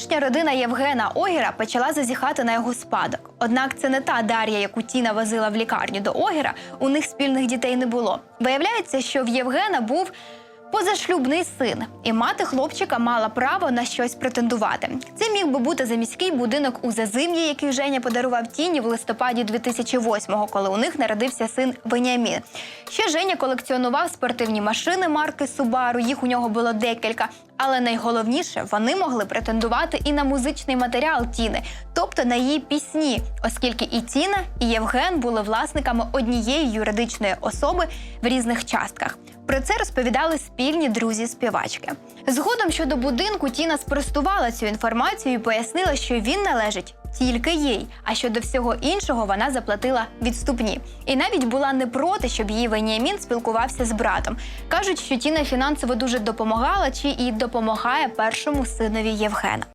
Колишня родина Євгена Огіра почала зазіхати на його спадок. Однак це не та Дар'я, яку Тіна возила в лікарню до Огіра. У них спільних дітей не було. Виявляється, що в Євгена був позашлюбний син, і мати хлопчика мала право на щось претендувати. Це міг би бути заміський будинок у Зазим'ї, який Женя подарував Тіні в листопаді 2008-го, коли у них народився син Веніамін. Ще Женя колекціонував спортивні машини марки Subaru, їх у нього було декілька. Але найголовніше, вони могли претендувати і на музичний матеріал Тіни, тобто на її пісні, оскільки і Тіна, і Євген були власниками однієї юридичної особи в різних частках. Про це розповідали спільні друзі співачки. Згодом щодо будинку Тіна спростувала цю інформацію і пояснила, що він належить тільки їй. А щодо всього іншого вона заплатила відступні. І навіть була не проти, щоб її Веніамін спілкувався з братом. кажуть, що Тіна фінансово дуже допомагала чи і допомагає першому синові Євгена.